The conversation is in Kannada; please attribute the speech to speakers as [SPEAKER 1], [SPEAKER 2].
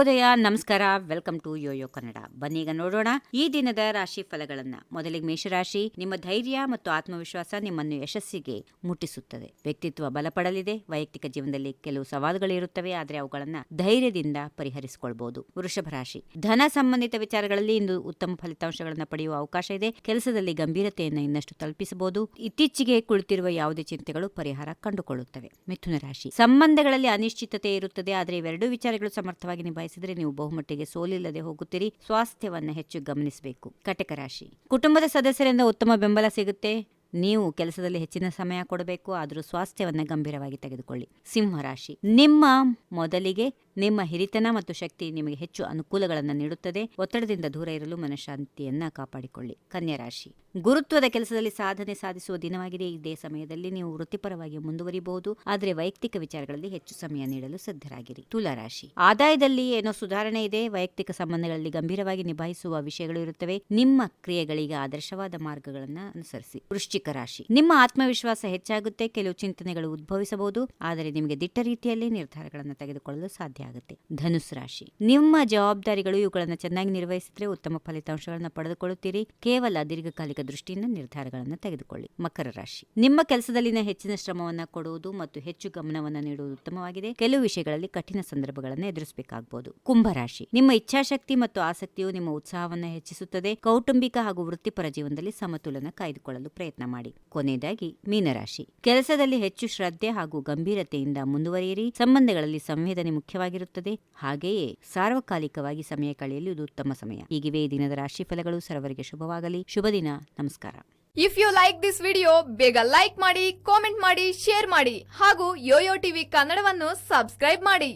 [SPEAKER 1] ಉದಯ ನಮಸ್ಕಾರ. Welcome to YoYo Kannada. ಬನ್ನೀಗ ನೋಡೋಣ ಈ ದಿನದ ರಾಶಿ ಫಲಗಳನ್ನ. ಮೊದಲಿಗೆ ಮೇಷರಾಶಿ, ನಿಮ್ಮ ಧೈರ್ಯ ಮತ್ತು ಆತ್ಮವಿಶ್ವಾಸ ನಿಮ್ಮನ್ನು ಯಶಸ್ಸಿಗೆ ಮುಟ್ಟಿಸುತ್ತದೆ. ವ್ಯಕ್ತಿತ್ವ ಬಲಪಡಲಿದೆ. ವೈಯಕ್ತಿಕ ಜೀವನದಲ್ಲಿ ಕೆಲವು ಸವಾಲುಗಳು ಇರುತ್ತವೆ. ಆದರೆ ಅವುಗಳನ್ನ ಧೈರ್ಯದಿಂದ ಪರಿಹರಿಸಿಕೊಳ್ಬಹುದು ವೃಷಭ ರಾಶಿ, ಧನ ಸಂಬಂಧಿತ ವಿಚಾರಗಳಲ್ಲಿ ಇಂದು ಉತ್ತಮ ಫಲಿತಾಂಶಗಳನ್ನು ಪಡೆಯುವ ಅವಕಾಶ ಇದೆ. ಕೆಲಸದಲ್ಲಿ ಗಂಭೀರತೆಯನ್ನು ಇನ್ನಷ್ಟು ತಲುಪಿಸಬಹುದು. ಇತ್ತೀಚೆಗೆ ಕುಳಿತಿರುವ ಯಾವುದೇ ಚಿಂತೆಗಳು ಪರಿಹಾರ ಕಂಡುಕೊಳ್ಳುತ್ತವೆ. ಮಿಥುನ ರಾಶಿ, ಸಂಬಂಧಗಳಲ್ಲಿ ಅನಿಶ್ಚಿತತೆ ಇರುತ್ತದೆ. ಆದರೆ ಇವೆರಡೂ ವಿಚಾರಗಳು ಸಮರ್ಥವಾಗಿ ನಿಭಾಯಿಸಿದರೆ ನೀವು ಬಹುಮಟ್ಟಿಗೆ ಸೋಲಿಲ್ಲದೆ ಹೋಗುತ್ತೀರಿ. ಸ್ವಾಸ್ಥ್ಯವನ್ನು ಹೆಚ್ಚು ಗಮನಿಸಬೇಕು. ಕಟಕ ರಾಶಿ. ಕುಟುಂಬದ ಸದಸ್ಯರಿಂದ ಉತ್ತಮ ಬೆಂಬಲ ಸಿಗುತ್ತೆ. ನೀವು ಕೆಲಸದಲ್ಲಿ ಹೆಚ್ಚಿನ ಸಮಯ ಕೊಡಬೇಕು. ಆದರೂ ಸ್ವಾಸ್ಥ್ಯವನ್ನು ಗಂಭೀರವಾಗಿ ತೆಗೆದುಕೊಳ್ಳಿ. ಸಿಂಹರಾಶಿ ನಿಮ್ಮ ಮೊದಲಿಗೆ ನಿಮ್ಮ ಹಿರಿತನ ಮತ್ತು ಶಕ್ತಿ ನಿಮಗೆ ಹೆಚ್ಚು ಅನುಕೂಲಗಳನ್ನು ನೀಡುತ್ತದೆ. ಒತ್ತಡದಿಂದ ದೂರ ಇರಲು ಮನಃಶಾಂತಿಯನ್ನ ಕಾಪಾಡಿಕೊಳ್ಳಿ. ಕನ್ಯಾ ರಾಶಿ. ಗುರುತ್ವದ ಕೆಲಸದಲ್ಲಿ ಸಾಧನೆ ಸಾಧಿಸುವ ದಿನವಾಗಿದೆ. ಇದೇ ಸಮಯದಲ್ಲಿ ನೀವು ವೃತ್ತಿಪರವಾಗಿ ಮುಂದುವರಿಬಹುದು. ಆದರೆ ವೈಯಕ್ತಿಕ ವಿಚಾರಗಳಲ್ಲಿ ಹೆಚ್ಚು ಸಮಯ ನೀಡಲು ಸಿದ್ಧರಾಗಿರಿ. ತುಲಾರಾಶಿ ಆದಾಯದಲ್ಲಿ ಏನೋ ಸುಧಾರಣೆ ಇದೆ. ವೈಯಕ್ತಿಕ ಸಂಬಂಧಗಳಲ್ಲಿ ಗಂಭೀರವಾಗಿ ನಿಭಾಯಿಸುವ ವಿಷಯಗಳು ಇರುತ್ತವೆ. ನಿಮ್ಮ ಕ್ರಿಯೆಗಳಿಗೆ ಆದರ್ಶವಾದ ಮಾರ್ಗಗಳನ್ನು ಅನುಸರಿಸಿ. ವೃಶ್ಚಿಕ ರಾಶಿ. ನಿಮ್ಮ ಆತ್ಮವಿಶ್ವಾಸ ಹೆಚ್ಚಾಗುತ್ತೆ. ಕೆಲವು ಚಿಂತನೆಗಳು ಉದ್ಭವಿಸಬಹುದು. ಆದರೆ ನಿಮಗೆ ದಿಟ್ಟ ರೀತಿಯಲ್ಲಿ ನಿರ್ಧಾರಗಳನ್ನು ತೆಗೆದುಕೊಳ್ಳಲು ಸಾಧ್ಯ ಆಗುತ್ತೆ. ಧನುಸ್ ರಾಶಿ. ನಿಮ್ಮ ಜವಾಬ್ದಾರಿಗಳು ಇವುಗಳನ್ನು ಚೆನ್ನಾಗಿ ನಿರ್ವಹಿಸಿದ್ರೆ ಉತ್ತಮ ಫಲಿತಾಂಶಗಳನ್ನು ಪಡೆದುಕೊಳ್ಳುತ್ತೀರಿ. ಕೇವಲ ದೀರ್ಘಕಾಲಿಕ ದೃಷ್ಟಿಯಿಂದ ನಿರ್ಧಾರಗಳನ್ನು ತೆಗೆದುಕೊಳ್ಳಿ. ಮಕರ ರಾಶಿ. ನಿಮ್ಮ ಕೆಲಸದಲ್ಲಿನ ಹೆಚ್ಚಿನ ಶ್ರಮವನ್ನ ಕೊಡುವುದು ಮತ್ತು ಹೆಚ್ಚು ಗಮನವನ್ನು ನೀಡುವುದು ಉತ್ತಮವಾಗಿದೆ. ಕೆಲವು ವಿಷಯಗಳಲ್ಲಿ ಕಠಿಣ ಸಂದರ್ಭಗಳನ್ನು ಎದುರಿಸಬೇಕಾಗಬಹುದು ಕುಂಭರಾಶಿ ನಿಮ್ಮ ಇಚ್ಛಾಶಕ್ತಿ ಮತ್ತು ಆಸಕ್ತಿಯು ನಿಮ್ಮ ಉತ್ಸಾಹವನ್ನು ಹೆಚ್ಚಿಸುತ್ತದೆ. ಕೌಟುಂಬಿಕ ಹಾಗೂ ವೃತ್ತಿಪರ ಜೀವನದಲ್ಲಿ ಸಮತೋಲನ ಕಾಯ್ದುಕೊಳ್ಳಲು ಪ್ರಯತ್ನ ಮಾಡಿ. ಕೊನೆಯದಾಗಿ ಮೀನರಾಶಿ. ಕೆಲಸದಲ್ಲಿ ಹೆಚ್ಚು ಶ್ರದ್ಧೆ ಹಾಗೂ ಗಂಭೀರತೆಯಿಂದ ಮುಂದುವರಿಯಿರಿ. ಸಂಬಂಧಗಳಲ್ಲಿ ಸಂವೇದನೆ ಮುಖ್ಯವಾಗಿರುತ್ತದೆ ಹಾಗೆಯೇ ಸಾರ್ವಕಾಲಿಕವಾಗಿ ಸಮಯ ಕಳೆಯಲು ಇದು ಉತ್ತಮ ಸಮಯ. ಹೀಗಿವೆ ದಿನದ ರಾಶಿ ಫಲಗಳು ಸರ್ವರಿಗೆ ಶುಭವಾಗಲಿ. ಶುಭ ದಿನ. ನಮಸ್ಕಾರ.
[SPEAKER 2] If you like this video ಬೇಗ ಲೈಕ್ ಮಾಡಿ ಕಾಮೆಂಟ್ ಮಾಡಿ ಶೇರ್ ಮಾಡಿ ಹಾಗೂ ಯೋಯೋ ಟಿವಿ ಕನ್ನಡವನ್ನು ಸಬ್ಸ್ಕ್ರೈಬ್ ಮಾಡಿ.